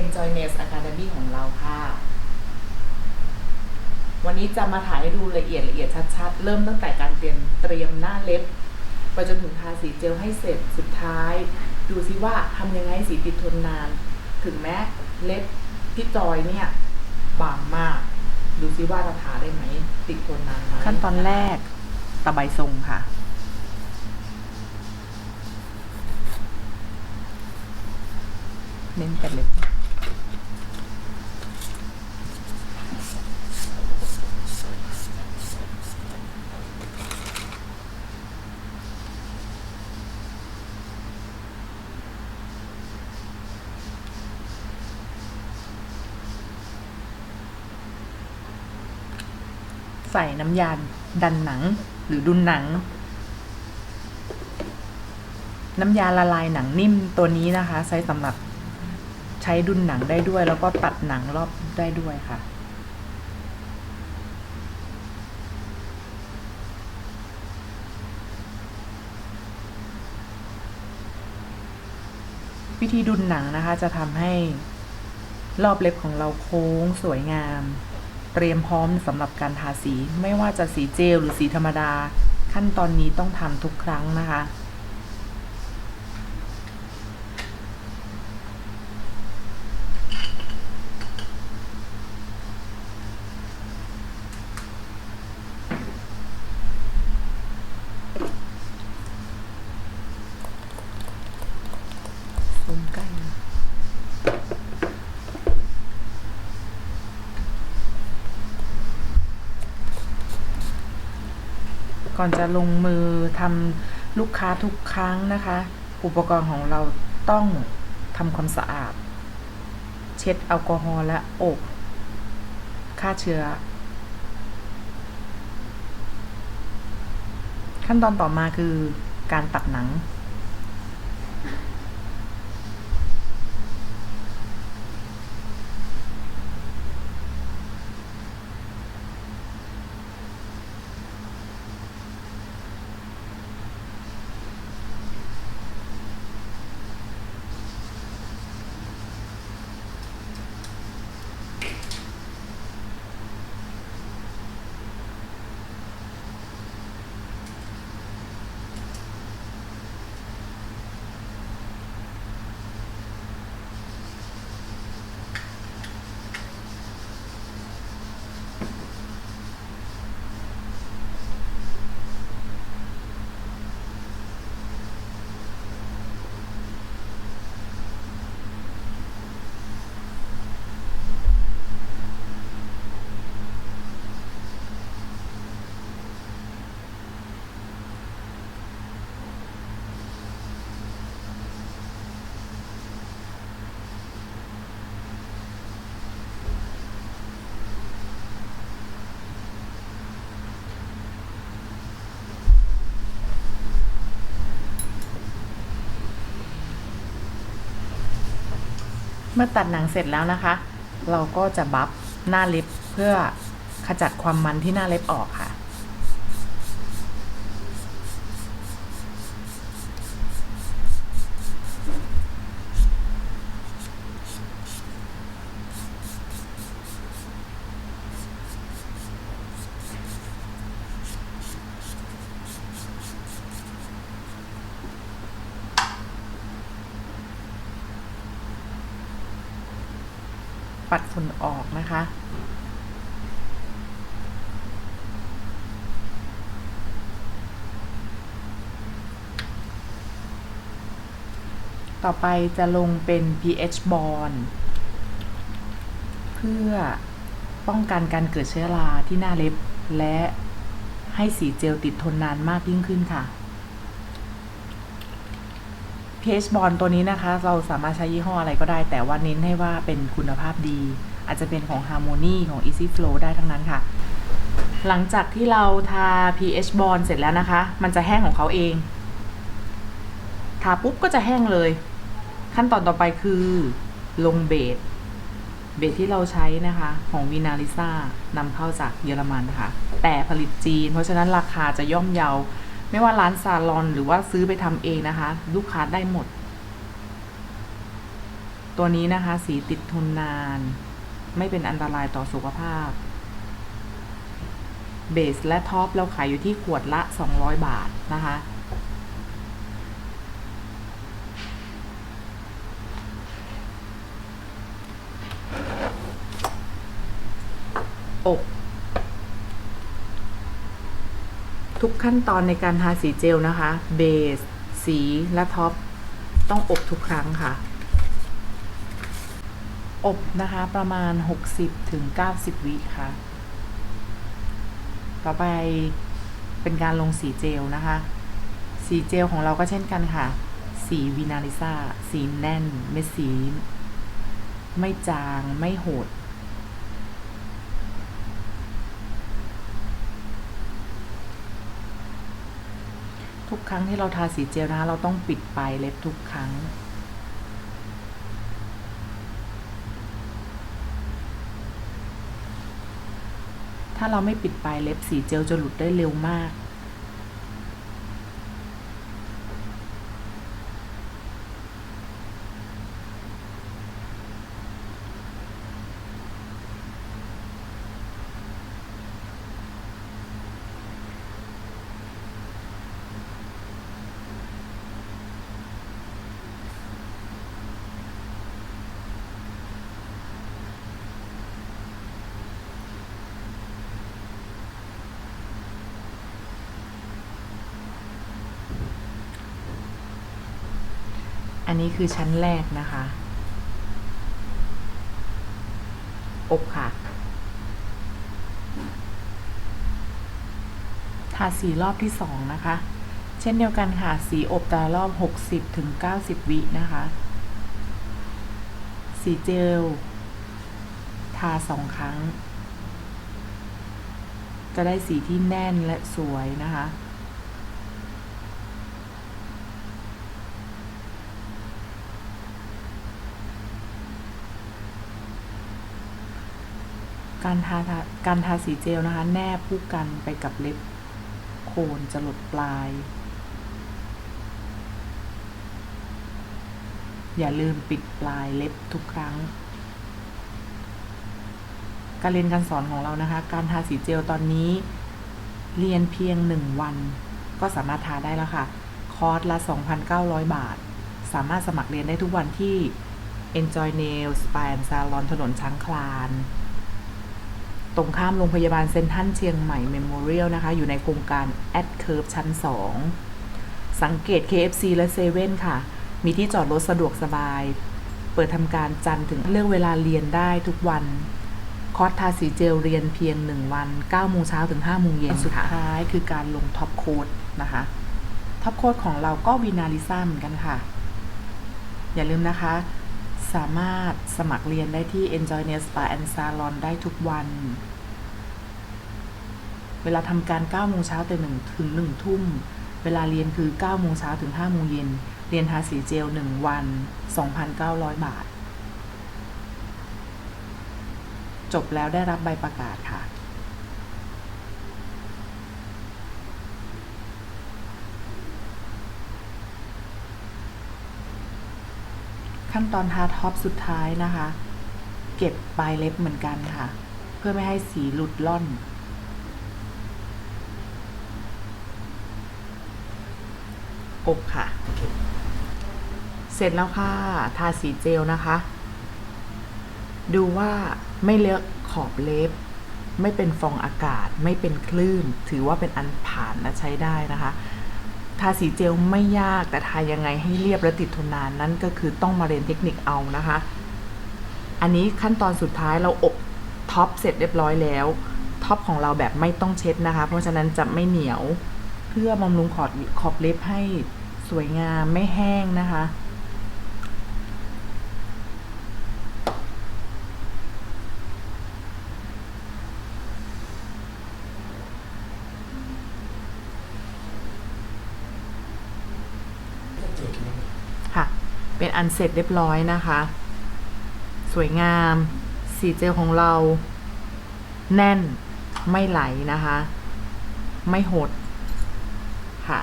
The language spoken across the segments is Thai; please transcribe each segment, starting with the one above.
Enjoyness Academy ของเราค่ะ วันนี้จะมาถ่ายให้ดูละเอียดละเอียดชัดๆ เริ่มตั้งแต่การเตรียมเตรียมหน้าเล็บ ไปจนถึงทาสีเจลให้เสร็จสุดท้าย ดูซิว่าทำยังไงสีติดทนนาน ถึงแม้เล็บพี่จอยเนี่ยบางมาก ดูซิว่าเราทาได้ไหม ติดทนนานไหมขั้นตอนแรกตะไบทรงค่ะเน้นแต่เล็บ ใส่น้ำยาดันหนังหรือดุนหนัง น้ำยาละลายหนังนิ่มตัวนี้นะคะ ใช้สำหรับใช้ดุนหนังได้ด้วย แล้วก็ตัดหนังรอบได้ด้วยค่ะวิธีดุนหนังนะคะ จะทำให้รอบเล็บของเราโค้งสวยงาม เตรียมพร้อมสำหรับการทาสี ไม่ว่าจะสีเจลหรือสีธรรมดา ขั้นตอนนี้ต้องทำทุกครั้งนะคะ ซูมใกล้นะ ก่อนจะลงมือทำลูกค้าทุกครั้งนะคะ อุปกรณ์ของเราต้องทำความสะอาด เช็ดแอลกอฮอล์และอบฆ่าเชื้อ ขั้นตอนต่อมาคือการตัดหนัง มื่อตัดหนังเสร็จแล้วนะคะ เราก็จะบัฟหน้าเล็บเพื่อขจัดความมันที่หน้าเล็บออกค่ะ ปัดฝุ่นออกนะคะ ต่อไปจะลงเป็น pH bond เพื่อป้องกันการเกิดเชื้อราที่หน้าเล็บ และให้สีเจลติดทนนานมากยิ่งขึ้นค่ะ pH bond ตัวนี้นะคะ เราสามารถใช้ยี่ห้ออะไรก็ได้ แต่ว่าเน้นให้ว่าเป็นคุณภาพดี อาจจะเป็นของ Harmony ของ Easy Flow ได้ทั้งนั้นค่ะ หลังจากที่เราทา pH bond เสร็จแล้วนะคะ มันจะแห้งของเขาเอง ทาปุ๊บก็จะแห้งเลย ขั้นตอนต่อไปคือลงเบสเบสที่เราใช้นะคะของวีนาลิซ่านำเข้าจากเยอรมันค่ะ แต่ผลิตจีน เพราะฉะนั้นราคาจะย่อมเยา ไม่ว่าร้านซาลอนหรือว่าซื้อไปทำเองนะคะ ลูกค้าได้หมด ตัวนี้นะคะ สีติดทนนาน ไม่เป็นอันตรายต่อสุขภาพ เบสและท็อปเราขายอยู่ที่ขวดละ 200 บาทนะคะอบ ทุกขั้นตอนในการทาสีเจลนะคะ เบส สีและท็อป ต้องอบทุกครั้งค่ะ อบนะคะประมาณ 60ถึง90วิค่ะ ต่อไปเป็นการลงสีเจลนะคะ สีเจลของเราก็เช่นกันค่ะ สีวินาลิซ่า สีแน่นเม็ดสี ไม่จาง ไม่โหด ทุกครั้งที่เราทาสีเจลนะคะเราต้องปิดปลายเล็บทุกครั้ง ถ้าเราไม่ปิดปลายเล็บสีเจลจะหลุดได้เร็วมาก อันนี้คือชั้นแรกนะคะ อบค่ะ ทาสีรอบที่สองนะคะ เช่นเดียวกันค่ะ สีอบแต่รอบ 60ถึง90 วินะคะ สีเจล ทาสองครั้ง จะได้สีที่แน่นและสวยนะคะ การทาการทาสีเจลนะคะ แนบคู่กันไปกับเล็บโคนจะหลดปลาย อย่าลืมปิดปลายเล็บทุกครั้ง การเรียนการสอนของเรานะคะ การทาสีเจลตอนนี้ เรียนเพียงหนึ่งวัน ก็สามารถทาได้แล้วค่ะ คอร์สละ 2,900 บาท สามารถสมัครเรียนได้ทุกวันที่ Enjoy Nail Spa and Salon ถนนช้างคลาน ตรงข้ามโรงพยาบาลเซนทรัลเชียงใหม่เมมโมเรียลนะคะ อยู่ในโครงการ Ad Curve ชั้น 2 สังเกต KFC และเซเว่นค่ะ มีที่จอดรถสะดวกสบาย เปิดทำการจันทร์ถึงเลือกเวลาเรียนได้ทุกวัน คอร์สทาสีเจลเรียนเพียง 1 วัน9โมงเช้าถึง5โมงเย็นสุดท้ายคือการลงท็อปโค้ดนะคะท็อปโค้ดของเราก็วินาลิซ่าเหมือนกันค่ะ อย่าลืมนะคะ สามารถสมัครเรียนได้ที่ Enjoy Nail Spa and Salon ได้ทุกวัน เวลาทำการ9โมงเช้าถึง1ถึงทุ่ม เวลาเรียนคือ9โมงเช้าถึง5โมงเย็น เรียนทาสีเจล 1 วัน 2,900 บาท จบแล้วได้รับใบประกาศค่ะ ขั้นตอนทาท็อปสุดท้ายนะคะ เก็บปลายเล็บเหมือนกันค่ะ เพื่อไม่ให้สีหลุดล่อน อบค่ะ เสร็จแล้วค่ะ ทาสีเจลนะคะ ดูว่าไม่เลอะขอบเล็บ ไม่เป็นฟองอากาศ ไม่เป็นคลื่น ถือว่าเป็นอันผ่านและใช้ได้นะคะ ทาสีเจลไม่ยากแต่ทายังไงให้เรียบและติดทนนานนั่นก็คือต้องมาเรียนเทคนิคเอานะคะ อันนี้ขั้นตอนสุดท้ายเราอบท็อปเสร็จเรียบร้อยแล้วท็อปของเราแบบไม่ต้องเช็ดนะคะ เพราะฉะนั้นจะไม่เหนียว เพื่อบำรุงขอบขอบเล็บให้สวยงามไม่แห้งนะคะค่ะ เป็นอันเสร็จเรียบร้อยนะคะ สวยงาม สีเจลของเรา แน่นไม่ไหลนะคะ ไม่หดค่ะ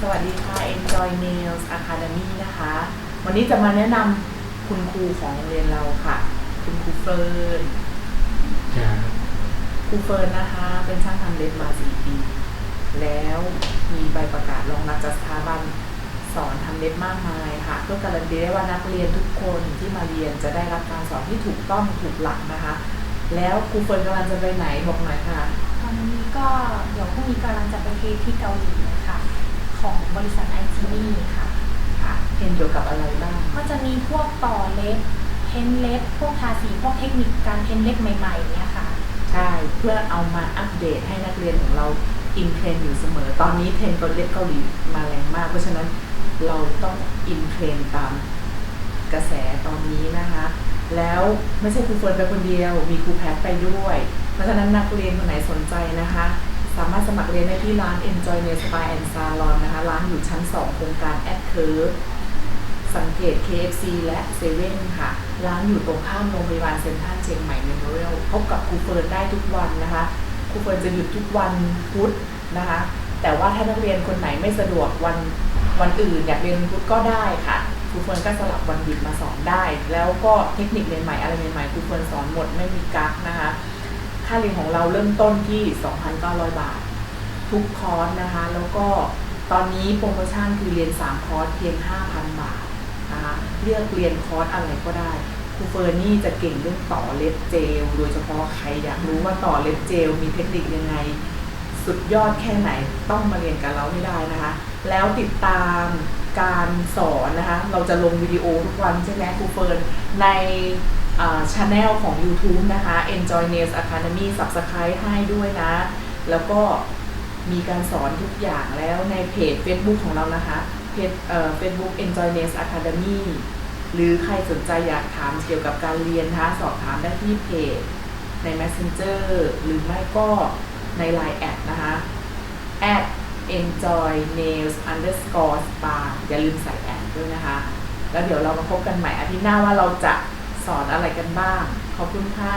สวัสดีค่ะ Enjoy Nails Academy นะคะ วันนี้จะมาแนะนำคุณครูของโรงเรียนเราค่ะ คุณครูเฟิร์นครับครูเฟิร์นนะคะ เป็นช่างทำเล็บมาสี่ปี แล้วมีใบประกาศรองรับจากสถาบัน สอนทำเล็บมากมายค่ะเพื่อการันตีได้ว่านักเรียนทุกคนที่มาเรียนจะได้รับการสอนที่ถูกต้องถูกหลักนะคะ แล้วครูเฟิร์นกำลังจะไปไหนบอกหน่อยค่ะ ตอนนี้ก็เดี๋ยวพรุ่งนี้กำลังจะไปเทสที่เกาหลีค่ะของบริษัทไอจีนี่ค่ะค่ะเรียนเกี่ยวกับอะไรบ้าง ก็จะมีพวกต่อเล็บเพ้นเล็บ พวกทาสีพวกเทคนิคการเพ้นเล็บใหม่ๆเนี่ยค่ะ ใช่ เพื่อเอามาอัปเดตให้นักเรียนของเรา อินเทรนอยู่เสมอ ตอนนี้เทรนด์ตัวเล็บเกาหลีมาแรงมาก เพราะฉะนั้นเราต้องอินเทรนตามกระแสตอนนี้นะคะ แล้วไม่ใช่ครูเฟิร์นไปคนเดียว มีครูแพทไปด้วย เพราะฉะนั้นนักเรียนคนไหนสนใจนะคะ สามารถสมัครเรียนได้ที่ร้าน Enjoy Nail Spa and Salon นะคะ ร้านอยู่ชั้น 2 โครงการ Ad Curve สังเกต KFC และเซเว่นค่ะ ร้านอยู่ตรงข้ามโรงพยาบาลเซ็นทรัลเชียงใหม่เมมโมเรียลพบกับครูเฟิร์นได้ทุกวันนะคะ ครูเฟิร์นจะหยุดทุกวันพุธนะคะ แต่ว่าถ้านักเรียนคนไหนไม่สะดวกวันวันอื่นอยากเรียนพุธก็ได้ค่ะครูเฟิร์นก็สลับวันหยุดมาสอนได้ แล้วก็เทคนิคเรียนใหม่อะไรใหม่ๆครูเฟิร์นสอนหมดไม่มีกั๊กนะคะ ค่าเรียนของเราเริ่มต้นที่ 2,900 บาท ทุกคอร์สนะคะ แล้วก็ตอนนี้โปรโมชั่นคือเรียน 3 คอร์สเพียง 5,000 บาทนะคะเลือกเรียนคอร์สอะไรก็ได้ ครูเฟิร์นนี่จะเก่งเรื่องต่อเล็บเจล โดยเฉพาะใครอยากรู้ว่าต่อเล็บเจลมีเทคนิคยังไง สุดยอดแค่ไหนต้องมาเรียนกับเราให้ได้นะคะ แล้วติดตามการสอนนะคะ เราจะลงวิดีโอทุกวันใช่ไหมครูเฟิร์นในช anel ของ YouTube นะคะ Enjoy Nails Academy Subscribe ให้ด้วยนะ แล้วก็มีการสอนทุกอย่างแล้วในเพจ Facebook ของเรานะคะ เพจเอ่อ Facebook Enjoy Nails Academy หรือใครสนใจอยากถามเกี่ยวกับการเรียนนะคะสอบถามได้ที่เพจใน Messenger หรือไม่ก็ใน Line แอดนะคะ at enjoy nails underscore spa อย่าลืมใส่แอดด้วยนะคะ แล้วเดี๋ยวเรามาพบกันใหม่อาทิตย์หน้าว่าเราจะสอนอะไรกันบ้าง ขอบคุณค่ะ